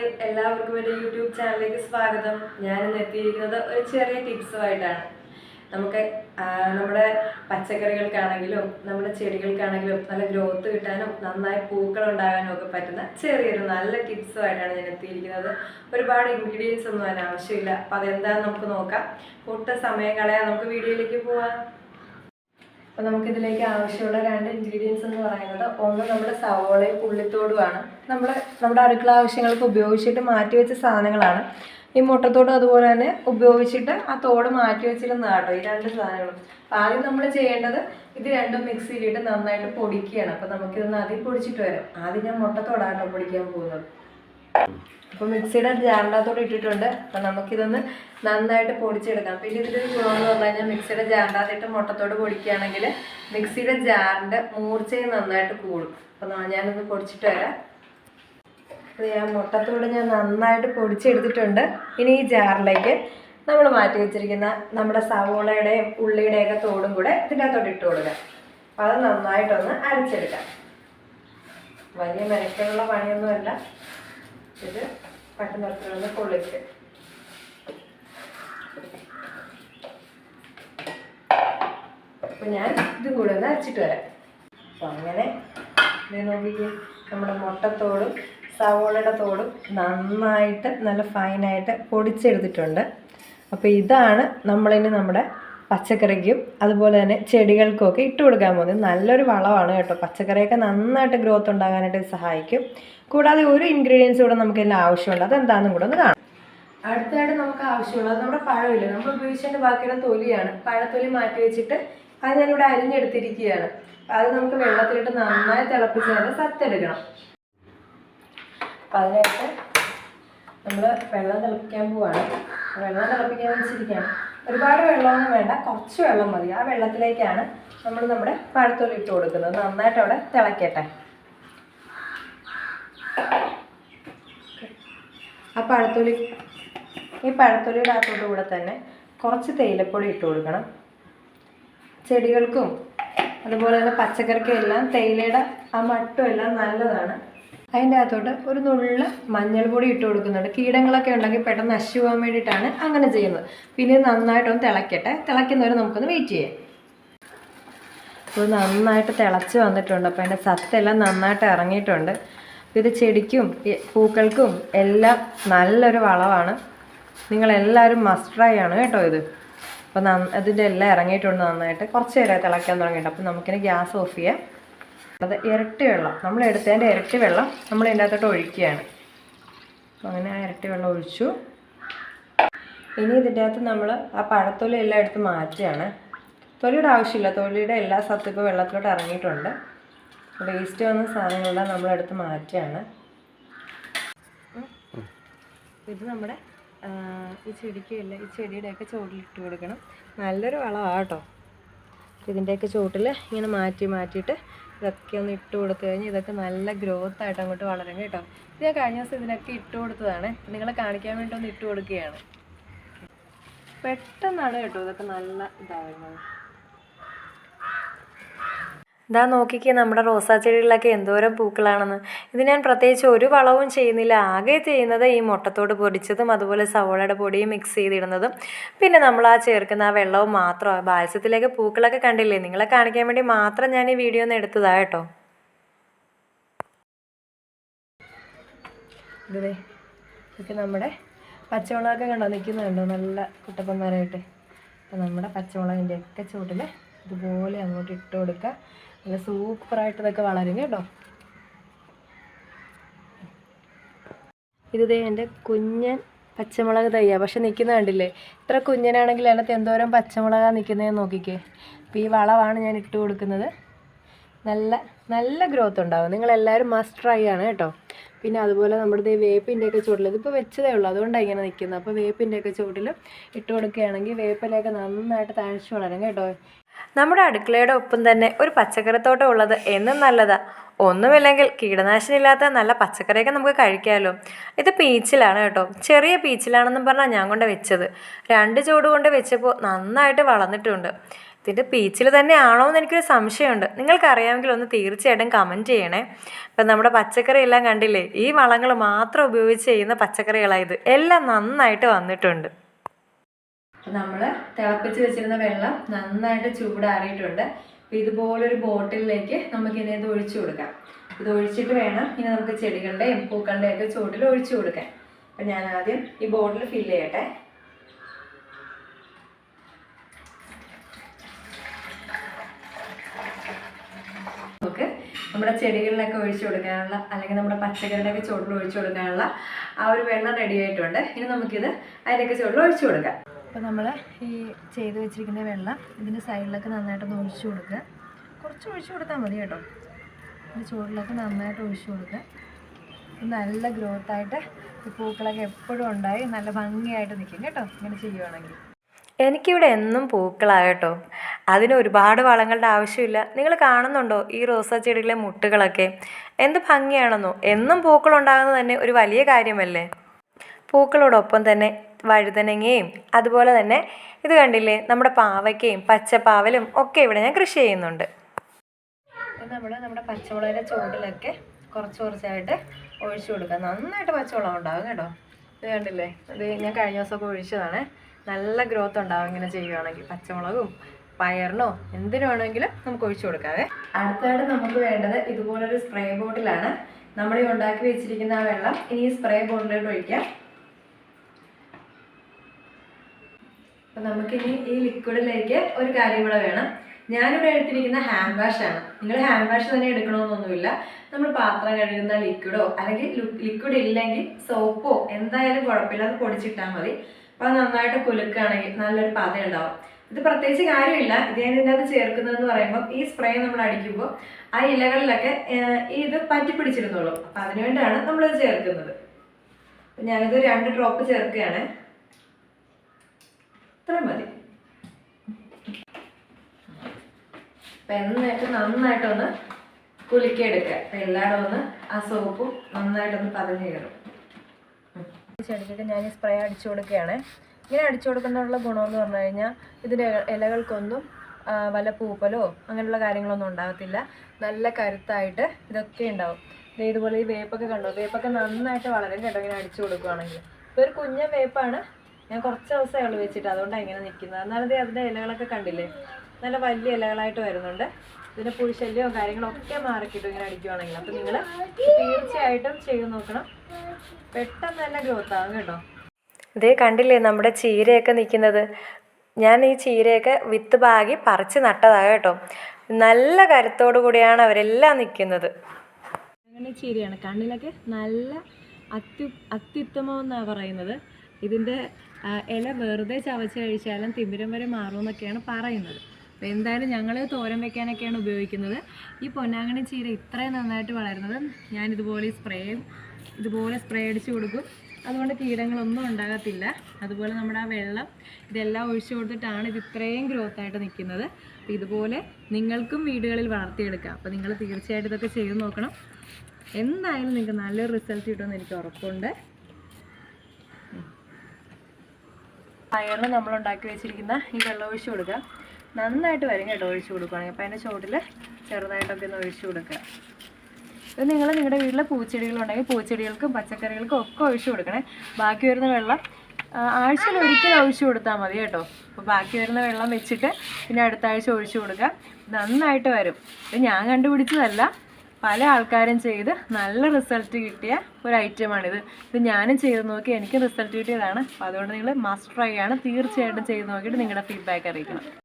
Hi എല്ലാവർക്കും എന്റെ YouTube ചാനലിലേക്ക് സ്വാഗതം. ഞാൻ ഇന്ന് എത്തിയിരിക്കുന്നത് ഒരു ചെറിയ ടിപ്സുമായിട്ടാണ്. നമുക്ക് നമ്മുടെ പച്ചക്കറികൾക്കാണെങ്കിലും നമ്മുടെ ചെടികൾക്കാണെങ്കിലും നല്ല ഗ്രോത്ത് കിട്ടാനും നന്നായി പൂക്കൾ ഉണ്ടാകാനും ഒക്കെ പറ്റുന്ന ചെറിയൊരു നല്ല ടിപ്സുമായിട്ടാണ് ഞാൻ എത്തിയിരിക്കുന്നത്. ഒരുപാട് ഇൻഗ്രീഡിയൻസ് ഒന്നും അതിന് ആവശ്യമില്ല. അപ്പം അതെന്താണെന്ന് നമുക്ക് നോക്കാം. ഒട്ടും സമയം കളയാൻ നമുക്ക് വീഡിയോയിലേക്ക് പോവാം. അപ്പം നമുക്കിതിലേക്ക് ആവശ്യമുള്ള രണ്ട് ഇൻഗ്രീഡിയൻസ് എന്ന് പറയുന്നത് ഒന്ന് നമ്മുടെ സവോളയും ഉള്ളിത്തോടുമാണ്. നമ്മൾ നമ്മുടെ അടുക്കള ആവശ്യങ്ങൾക്ക് ഉപയോഗിച്ചിട്ട് മാറ്റി വെച്ച സാധനങ്ങളാണ്. ഈ മുട്ടത്തോട് അതുപോലെ തന്നെ ഉപയോഗിച്ചിട്ട് ആ തോട് മാറ്റി വെച്ചിരുന്നതാണ് കേട്ടോ ഈ രണ്ട് സാധനങ്ങളും. അപ്പം ആദ്യം നമ്മൾ ചെയ്യേണ്ടത് ഇത് രണ്ടും മിക്സിയിലിട്ട് നന്നായിട്ട് പൊടിക്കുകയാണ്. അപ്പോൾ നമുക്കിതൊന്ന് ആദ്യം പൊടിച്ചിട്ട് വരാം. ആദ്യം ഞാൻ മുട്ടത്തോടാണ് പൊടിക്കാൻ പോകുന്നത്. അപ്പോൾ മിക്സിയുടെ ജാറിനകത്തോടെ ഇട്ടിട്ടുണ്ട്. അപ്പം നമുക്കിതൊന്ന് നന്നായിട്ട് പൊടിച്ചെടുക്കാം. പിന്നെ ഇതിന്റെ ഒരു ഗുണമെന്ന് പറഞ്ഞു കഴിഞ്ഞാൽ മിക്സിയുടെ ജാറിനകത്തിട്ട് മുട്ടത്തോട് പൊടിക്കുകയാണെങ്കിൽ മിക്സിയുടെ ജാറിന്റെ മൂർച്ചയും നന്നായിട്ട് കൂടും. അപ്പം ഞാനൊന്ന് പൊടിച്ചിട്ട് വരാം. അപ്പോൾ ഞാൻ മുട്ടത്തോട് ഞാൻ നന്നായിട്ട് പൊടിച്ചെടുത്തിട്ടുണ്ട്. ഇനി ഈ ജാറിലേക്ക് നമ്മൾ മാറ്റി വെച്ചിരിക്കുന്ന നമ്മുടെ സവോളയുടെയും ഉള്ളിയുടെയൊക്കെ തോടും കൂടെ ഇതിന്റെ അകത്തോട്ട് ഇട്ട് കൊടുക്കാം. അപ്പോൾ അത് നന്നായിട്ടൊന്ന് അരച്ചെടുക്കാം. വലിയ മെനക്കുള്ള പണിയൊന്നുമല്ല. ഇത് പട്ടുനിറത്തിലൊന്ന് പൊള്ളിച്ച്. അപ്പം ഞാൻ ഇത് കൂടെ ഒന്ന് അരച്ചിട്ട് വരാം. അപ്പം അങ്ങനെ ഇത് നോക്കിക്കേ നമ്മുടെ മുട്ടത്തോടും സവോളയുടെ തോടും നന്നായിട്ട് നല്ല ഫൈനായിട്ട് പൊടിച്ചെടുത്തിട്ടുണ്ട്. അപ്പോൾ ഇതാണ് നമ്മളിനി നമ്മുടെ പച്ചക്കറിക്കും അതുപോലെ തന്നെ ചെടികൾക്കും ഒക്കെ ഇട്ട് കൊടുക്കാൻ പോകുന്നത്. നല്ലൊരു വളമാണ് കേട്ടോ. പച്ചക്കറിയൊക്കെ നന്നായിട്ട് ഗ്രോത്ത് ഉണ്ടാകാനായിട്ട് സഹായിക്കും. കൂടാതെ ഒരു ഇൻഗ്രീഡിയൻസ് കൂടെ നമുക്ക് എല്ലാം ആവശ്യമുണ്ട്. അതെന്താണെന്നും കൂടെ ഒന്ന് കാണാം. അടുത്തായിട്ട് നമുക്ക് ആവശ്യമുള്ളത് നമ്മുടെ പഴമില്ല. നമ്മൾ ഉപയോഗിച്ചതിന്റെ ബാക്കിയുടെ തൊലിയാണ്. പഴത്തൊലി മാറ്റി വെച്ചിട്ട് അത് ഞാനിവിടെ അരിഞ്ഞെടുത്തിരിക്കുകയാണ്. അത് നമുക്ക് വെള്ളത്തിലിട്ട് നന്നായി തിളപ്പിച്ച് തന്നെ സത്തെടുക്കണം. അപ്പം അതിനായിട്ട് നമ്മൾ വെള്ളം തിളപ്പിക്കാൻ പോവാണ്. വെള്ളം തിളപ്പിക്കാൻ വെച്ചിരിക്കുകയാണ്. ഒരുപാട് വെള്ളമൊന്നും വേണ്ട കുറച്ച് വെള്ളം മതി. ആ വെള്ളത്തിലേക്കാണ് നമ്മൾ നമ്മുടെ പഴത്തൊലി ഇട്ട് കൊടുക്കുന്നത്. നന്നായിട്ട് അവിടെ തിളക്കട്ടെ. ആ പഴത്തൊലി ഈ പഴത്തൊലിയുടെ അകത്തോട്ട് കൂടെ തന്നെ കുറച്ച് തേയിലപ്പൊടി ഇട്ട് കൊടുക്കണം. ചെടികൾക്കും അതുപോലെ തന്നെ പച്ചക്കറിക്കും എല്ലാം തേയിലയുടെ ആ മട്ടും എല്ലാം നല്ലതാണ്. അതിന്റെ അകത്തോട്ട് ഒരു നുള്ള മഞ്ഞൾപ്പൊടി ഇട്ട് കൊടുക്കുന്നുണ്ട്. കീടങ്ങളൊക്കെ ഉണ്ടെങ്കിൽ പെട്ടെന്ന് പോകാൻ വേണ്ടിയിട്ടാണ് അങ്ങനെ ചെയ്യുന്നത്. പിന്നെ നന്നായിട്ടൊന്ന് തിളക്കട്ടെ. തിളയ്ക്കുന്നവരെ നമുക്കൊന്ന് വെയിറ്റ് ചെയ്യാം. അപ്പോൾ നന്നായിട്ട് തിളച്ച് വന്നിട്ടുണ്ട്. അപ്പോൾ അതിന്റെ സത്തെല്ലാം നന്നായിട്ട് ഇറങ്ങിയിട്ടുണ്ട്. ഇത് ചെടിക്കും പൂക്കൾക്കും എല്ലാം നല്ലൊരു വളമാണ്. നിങ്ങളെല്ലാവരും മസ്റ്റ് ആണ് കേട്ടോ ഇത്. അപ്പോൾ നന്ന ഇതിന്റെ എല്ലാം ഇറങ്ങിയിട്ടുണ്ട് നന്നായിട്ട്. കുറച്ച് നേരം തിളയ്ക്കാൻ തുടങ്ങിയിട്ട്. അപ്പോൾ നമുക്കിനി ഗ്യാസ് ഓഫ് ചെയ്യാം. അത് ഇരട്ടി വെള്ളം. നമ്മൾ എടുത്തതിന്റെ ഇരട്ടി വെള്ളം നമ്മൾ ഇതിന്റെ അകത്തോട്ട് ഒഴിക്കുകയാണ്. അങ്ങനെ ആ ഇരട്ടി വെള്ളം ഒഴിച്ചു. ഇനി ഇതിന്റെ അകത്ത് നമ്മൾ ആ പഴത്തൊലി എല്ലാം എടുത്ത് മാറ്റുകയാണ്. തൊലിയുടെ ആവശ്യമില്ല. തൊലിയുടെ എല്ലാ സത്തും ഇപ്പോൾ വെള്ളത്തിലോട്ട് ഇറങ്ങിയിട്ടുണ്ട്. വേസ്റ്റ് വന്ന സാധനങ്ങളെല്ലാം നമ്മളെടുത്ത് മാറ്റുകയാണ്. ഇത് നമ്മുടെ ഈ ചെടിക്കുമില്ല ഈ ചെടിയുടെയൊക്കെ ചുവട്ടിലിട്ട് കൊടുക്കണം. നല്ലൊരു വളമാണ് കേട്ടോ. ഇതിന്റെയൊക്കെ ചുവട്ടിൽ ഇങ്ങനെ മാറ്റി മാറ്റിയിട്ട് ഇതൊക്കെ ഒന്ന് ഇട്ട് കൊടുത്തു കഴിഞ്ഞാൽ ഇതൊക്കെ നല്ല ഗ്രോത്ത് ആയിട്ട് അങ്ങോട്ട് വളരും കേട്ടോ. ഇത് ഞാൻ കഴിഞ്ഞ ദിവസം ഇതിനൊക്കെ ഇട്ട് കൊടുത്തതാണ്. നിങ്ങളെ കാണിക്കാൻ വേണ്ടി ഒന്ന് ഇട്ട് കൊടുക്കുകയാണ്. പെട്ടെന്നാണ് കേട്ടോ ഇതൊക്കെ നല്ല ഇതാവുന്നത്. ഇതാ നോക്കിക്കേ നമ്മുടെ റോസാ ചെടികളിലൊക്കെ എന്തോരം പൂക്കളാണെന്ന്. ഇത് ഞാൻ പ്രത്യേകിച്ച് ഒരു വളവും ചെയ്യുന്നില്ല. ആകെ ചെയ്യുന്നത് ഈ മുട്ടത്തോട് പൊടിച്ചതും അതുപോലെ സവോളയുടെ പൊടിയും മിക്സ് ചെയ്തിടുന്നതും. പിന്നെ നമ്മൾ ആ ചേർക്കുന്ന ആ വെള്ളവും മാത്രം ബാൽസ്യത്തിലേക്ക് പൂക്കളൊക്കെ കണ്ടില്ലേ? നിങ്ങളെ കാണിക്കാൻ വേണ്ടി മാത്രം ഞാൻ ഈ വീഡിയോ ഒന്ന് എടുത്തതാ കേട്ടോ. ഇതേ ഇതൊക്കെ നമ്മുടെ പച്ചമുളകൊക്കെ കണ്ടോ? നിൽക്കുന്നുണ്ടോ നല്ല കുട്ടപ്പന്മാരായിട്ട്. അപ്പം നമ്മുടെ പച്ചമുളകിന്റെ ഒക്കെ ചൂട്ടിൽ ഇതുപോലെ അങ്ങോട്ട് ഇട്ട് കൊടുക്കുക. നല്ല സൂപ്പറായിട്ട് ഇതൊക്കെ വളരും കേട്ടോ. ഇത് എന്റെ കുഞ്ഞൻ പച്ചമുളക് തയ്യാ. പക്ഷെ നിൽക്കുന്ന കണ്ടില്ലേ? ഇത്ര കുഞ്ഞനാണെങ്കിൽ അതിനകത്ത് എന്തോരം പച്ചമുളകാണ് നിൽക്കുന്നതെന്ന് നോക്കിക്കേ. അപ്പോൾ ഈ വളമാണ് ഞാൻ ഇട്ട് കൊടുക്കുന്നത്. നല്ല നല്ല ഗ്രോത്ത് ഉണ്ടാവും. നിങ്ങളെല്ലാവരും മസ്റ്റ് ട്രൈ ആണ് കേട്ടോ. പിന്നെ അതുപോലെ നമ്മുടെ വേപ്പിന്റെയൊക്കെ ചുവട്ടിൽ ഇതിപ്പോൾ വെച്ചതേ ഉള്ളൂ. അതുകൊണ്ടാണ് ഇങ്ങനെ നിൽക്കുന്നത് അപ്പോൾ വേപ്പിന്റെയൊക്കെ ചുവട്ടിൽ ഇട്ട് കൊടുക്കുകയാണെങ്കിൽ വേപ്പിലൊക്കെ നന്നായിട്ട് താഴ്ച വളരും കേട്ടോ. നമ്മുടെ അടുക്കളയുടെ ഒപ്പം തന്നെ ഒരു പച്ചക്കറിത്തോട്ടം ഉള്ളത് എന്നും നല്ലതാണ് ഒന്നുമില്ലെങ്കിൽ കീടനാശിനി ഇല്ലാത്ത നല്ല പച്ചക്കറിയൊക്കെ നമുക്ക് കഴിക്കാമല്ലോ ഇത് പീച്ചിലാണ് കേട്ടോ. ചെറിയ പീച്ചിലാണെന്നും പറഞ്ഞാൽ ഞാൻ കൊണ്ട് വെച്ചത്. രണ്ട് ചൂട് കൊണ്ട് വെച്ചപ്പോൾ നന്നായിട്ട് വളർന്നിട്ടുണ്ട്. ഇതിന്റെ പീച്ചിൽ തന്നെയാണോ എന്ന് എനിക്കൊരു സംശയമുണ്ട്. നിങ്ങൾക്കറിയാമെങ്കിൽ ഒന്ന് തീർച്ചയായിട്ടും കമന്റ് ചെയ്യണേ. ഇപ്പം നമ്മുടെ പച്ചക്കറി എല്ലാം കണ്ടില്ലേ ഈ വളങ്ങൾ മാത്രം ഉപയോഗിച്ച് ചെയ്യുന്ന പച്ചക്കറികളായത് എല്ലാം നന്നായിട്ട് വന്നിട്ടുണ്ട്. അപ്പം നമ്മൾ തിളപ്പിച്ച് വെച്ചിരുന്ന വെള്ളം നന്നായിട്ട് ചൂടാറിയിട്ടുണ്ട്. അപ്പം ഇതുപോലൊരു ബോട്ടിലേക്ക് നമുക്ക് ഇനി ഇത് ഒഴിച്ചു കൊടുക്കാം. ഇത് ഒഴിച്ചിട്ട് വേണം ഇനി നമുക്ക് ചെടികളുടെയും പൂക്കളുടെയും ഒക്കെ ചുവട്ടിൽ ഒഴിച്ചു കൊടുക്കാൻ. അപ്പം ഞാൻ ആദ്യം ഈ ബോട്ടിൽ ഫില്ല് ചെയ്യട്ടെ നമുക്ക് നമ്മുടെ ചെടികളിലൊക്കെ ഒഴിച്ചു കൊടുക്കാനുള്ള അല്ലെങ്കിൽ നമ്മുടെ പച്ചക്കറിയുടെയൊക്കെ ചുവട്ടിൽ ഒഴിച്ചു കൊടുക്കാനുള്ള ആ ഒരു വെള്ളം റെഡി ആയിട്ടുണ്ട്. ഇനി നമുക്കിത് അതിന്റെയൊക്കെ ചുവട്ടിൽ ഒഴിച്ചു കൊടുക്കാം. അപ്പോൾ നമ്മൾ ഈ ചെയ്ത് വെച്ചിരിക്കുന്ന വെള്ളം ഇതിന്റെ സൈഡിലൊക്കെ നന്നായിട്ടൊന്ന് ഒഴിച്ചു കൊടുക്കുക കുറച്ച് ഒഴിച്ചു കൊടുത്താൽ മതി കേട്ടോ. ഇതിന്റെ ചുവട്ടിലൊക്കെ നന്നായിട്ട് ഒഴിച്ചു കൊടുക്കുക നല്ല ഗ്രോത്ത് ആയിട്ട് ഈ പൂക്കളൊക്കെ എപ്പോഴും ഉണ്ടായി നല്ല ഭംഗിയായിട്ട് നിൽക്കും കേട്ടോ. ഇങ്ങനെ ചെയ്യുവാണെങ്കിൽ. എനിക്കിവിടെ എന്നും പൂക്കളാകട്ടോ അതിന് ഒരുപാട് വളങ്ങളുടെ ആവശ്യമില്ല. നിങ്ങൾ കാണുന്നുണ്ടോ ഈ റോസാ ചെടികളിലെ മുട്ടുകളൊക്കെ? എന്ത് ഭംഗിയാണെന്നോ? എന്നും പൂക്കളുണ്ടാകുന്നത് തന്നെ ഒരു വലിയ കാര്യമല്ലേ? പൂക്കളോടൊപ്പം തന്നെ വഴുതനങ്ങയും അതുപോലെ തന്നെ ഇത് കണ്ടില്ലേ? നമ്മുടെ പാവയ്ക്കയും പച്ചപ്പാവലും ഒക്കെ ഇവിടെ ഞാൻ കൃഷി ചെയ്യുന്നുണ്ട്. നമ്മൾ നമ്മുടെ പച്ചമുളകിന്റെ ചുവട്ടിലൊക്കെ കുറച്ച് കുറച്ചായിട്ട് ഒഴിച്ചു കൊടുക്കുക. നന്നായിട്ട് പച്ചമുളക് ഉണ്ടാകും കേട്ടോ. ഇത് കണ്ടില്ലേ? ഇത് ഞാൻ കഴിഞ്ഞ ദിവസമൊക്കെ ഒഴിച്ചതാണ്. നല്ല ഗ്രോത്ത് ഉണ്ടാകും ഇങ്ങനെ ചെയ്യുകയാണെങ്കിൽ പച്ചമുളകും പയറിനോ എന്തിനു വേണമെങ്കിലും നമുക്ക് ഒഴിച്ചു കൊടുക്കാവേ. അടുത്തായിട്ട് നമുക്ക് വേണ്ടത് ഇതുപോലൊരു സ്പ്രേ ബോട്ടിലാണ് നമ്മൾ ഈ ഉണ്ടാക്കി വെച്ചിരിക്കുന്ന ആ വെള്ളം ഇനി ഈ സ്പ്രേ ബോട്ടിലോട്ട് ഒഴിക്കാം അപ്പം നമുക്കിനി ഈ ലിക്വിഡിലേക്ക് ഒരു കാര്യം കൂടെ വേണം. ഞാനിവിടെ എടുത്തിരിക്കുന്ന ഹാൻഡ് വാഷ് ആണ്. നിങ്ങൾ ഹാൻഡ് വാഷ് തന്നെ എടുക്കണമെന്നൊന്നുമില്ല. നമ്മൾ പാത്രം കഴുകുന്ന ലിക്വിഡോ അല്ലെങ്കിൽ ലിക്വിഡ് ഇല്ലെങ്കിൽ സോപ്പോ എന്തായാലും കുഴപ്പമില്ല. അത് പൊടിച്ചിട്ടാൽ മതി. അപ്പോൾ നന്നായിട്ട് കുലുക്കുകയാണെങ്കിൽ നല്ലൊരു പത ഉണ്ടാവും ഇത് പ്രത്യേകിച്ച് കാര്യമില്ല. ഇത് ഞാൻ ചേർക്കുന്നത് എന്ന് പറയുമ്പോൾ ഈ സ്പ്രേ നമ്മൾ അടിക്കുമ്പോൾ ആ ഇലകളിലൊക്കെ ഇത് പറ്റി പിടിച്ചിരുന്നോളും അപ്പം അതിനുവേണ്ടിയാണ് നമ്മളിത് ചേർക്കുന്നത്. ഞാനിത് രണ്ട് ഡ്രോപ്പ് ചേർക്കുകയാണ്. ഇത്ര മതി. അപ്പം എന്നിട്ട് നന്നായിട്ടൊന്ന് കുലുക്കിയെടുക്കുക. അപ്പം എല്ലായിടും ഒന്ന് ആ സോപ്പും നന്നായിട്ടൊന്ന് പതഞ്ഞു കയറും. ചെടിക്കൊക്കെ ഞാൻ സ്പ്രേ അടിച്ചു കൊടുക്കുകയാണ്. ഇങ്ങനെ അടിച്ചു കൊടുക്കുന്നതിനുള്ള ഗുണമെന്ന് പറഞ്ഞു കഴിഞ്ഞാൽ ഇതിന്റെ ഇലകൾക്കൊന്നും വല്ല പൂപ്പലോ അങ്ങനെയുള്ള കാര്യങ്ങളൊന്നും ഉണ്ടാകത്തില്ല. നല്ല കരുത്തായിട്ട് ഇതൊക്കെ ഉണ്ടാവും. ഇതുപോലെ ഈ വേപ്പൊക്കെ കണ്ടോ? വേപ്പൊക്കെ നന്നായിട്ട് വളരും കേട്ടോ ഇങ്ങനെ അടിച്ചു കൊടുക്കുകയാണെങ്കിൽ ഇപ്പോൾ ഒരു കുഞ്ഞ വേപ്പാണ് ഞാൻ കുറച്ച് ദിവസമേ ഉള്ളൂ വെച്ചിട്ട് അതുകൊണ്ടാണ് ഇങ്ങനെ നിൽക്കുന്നത്. എന്നാലും ദേ അതിന്റെ ഇലകളൊക്കെ കണ്ടില്ലേ? നല്ല വലിയ ഇലകളായിട്ട് വരുന്നുണ്ട്. ഇതിന്റെ പുഴുശല്യവും കാര്യങ്ങളൊക്കെ മാറിക്കിട്ടും ഇങ്ങനെ അടിക്കുവാണെങ്കിൽ. അപ്പോൾ നിങ്ങൾ തീർച്ചയായിട്ടും ചെയ്ത് നോക്കണം. പെട്ടെന്ന് തന്നെ ഗ്രോത്ത് ആകും കേട്ടോ. ഇതേ കണ്ടില്ലേ നമ്മുടെ ചീരയൊക്കെ നിൽക്കുന്നത് ഞാൻ ഈ ചീരയൊക്കെ വിത്ത് പാകി പറിച്ച് നട്ടതാണ് കേട്ടോ. നല്ല കരുത്തോടു കൂടിയാണ് അവരെല്ലാം നിൽക്കുന്നത് അങ്ങനെ ചീരയാണ്. കണ്ണിലൊക്കെ നല്ല അത്യു അത്യുത്തമം എന്നാണ് പറയുന്നത് ഇതിന്റെ ഇല വെറുതെ ചവച്ച് കഴിച്ചാലും തിമിരം വരെ മാറുമെന്നൊക്കെയാണ് പറയുന്നത്. അപ്പോൾ എന്തായാലും ഞങ്ങൾ തോരൻ വെക്കാനൊക്കെയാണ് ഉപയോഗിക്കുന്നത്. ഈ പൊന്നാങ്ങണി ചീര ഇത്രയും നന്നായിട്ട് വളരുന്നത് ഞാൻ ഇതുപോലെ സ്പ്രേയും ഇതുപോലെ സ്പ്രേ അടിച്ച് കൊടുക്കും. അതുകൊണ്ട് കീടങ്ങളൊന്നും ഉണ്ടാകത്തില്ല. അതുപോലെ നമ്മുടെ ആ വെള്ളം ഇതെല്ലാം ഒഴിച്ചു കൊടുത്തിട്ടാണ് ഇത് ഇത്രയും ഗ്രോത്ത് ആയിട്ട് നിൽക്കുന്നത്. അപ്പോൾ ഇതുപോലെ നിങ്ങൾക്കും വീടുകളിൽ വളർത്തിയെടുക്കാം. അപ്പോൾ നിങ്ങൾ തീർച്ചയായിട്ടും ഇതൊക്കെ ചെയ്ത് നോക്കണം. എന്തായാലും നിങ്ങൾക്ക് നല്ലൊരു റിസൾട്ട് കിട്ടുമെന്ന് എനിക്ക് ഉറപ്പുണ്ട്. പയറിന് നമ്മൾ ഉണ്ടാക്കി വെച്ചിരിക്കുന്ന ഈ വെള്ളം ഒഴിച്ചു കൊടുക്കുക. നന്നായിട്ട് വരും കേട്ടോ ഒഴിച്ചു കൊടുക്കുകയാണെങ്കിൽ. അപ്പോൾ അതിന്റെ ചുവട്ടിൽ ചെറുതായിട്ടൊക്കെ ഒന്ന് ഒഴിച്ചു കൊടുക്കുക. ഇത് നിങ്ങൾ നിങ്ങളുടെ വീട്ടിലെ പൂച്ചെടികളുണ്ടെങ്കിൽ പൂച്ചെടികൾക്കും പച്ചക്കറികൾക്കും ഒക്കെ ഒഴിച്ചു കൊടുക്കണേ. ബാക്കി വരുന്ന വെള്ളം ആഴ്ചയിൽ ഒരിക്കൽ ഒഴിച്ചു കൊടുത്താൽ മതി കേട്ടോ. അപ്പോൾ ബാക്കി വരുന്ന വെള്ളം വെച്ചിട്ട് പിന്നെ അടുത്ത ആഴ്ച ഒഴിച്ചു കൊടുക്കുക. നന്നായിട്ട് വരും. ഇത് ഞാൻ കണ്ടുപിടിച്ചതല്ല. പല ആൾക്കാരും ചെയ്ത് നല്ല റിസൾട്ട് കിട്ടിയ ഒരു ഐറ്റമാണിത്. ഇത് ഞാനും ചെയ്ത് നോക്കി എനിക്ക് റിസൾട്ട് കിട്ടിയതാണ്. അപ്പോൾ അതുകൊണ്ട് നിങ്ങൾ മസ്റ്റ് ട്രൈ ആണ്. തീർച്ചയായിട്ടും ചെയ്ത് നോക്കിയിട്ട് നിങ്ങളുടെ ഫീഡ്ബാക്ക് അറിയിക്കണം.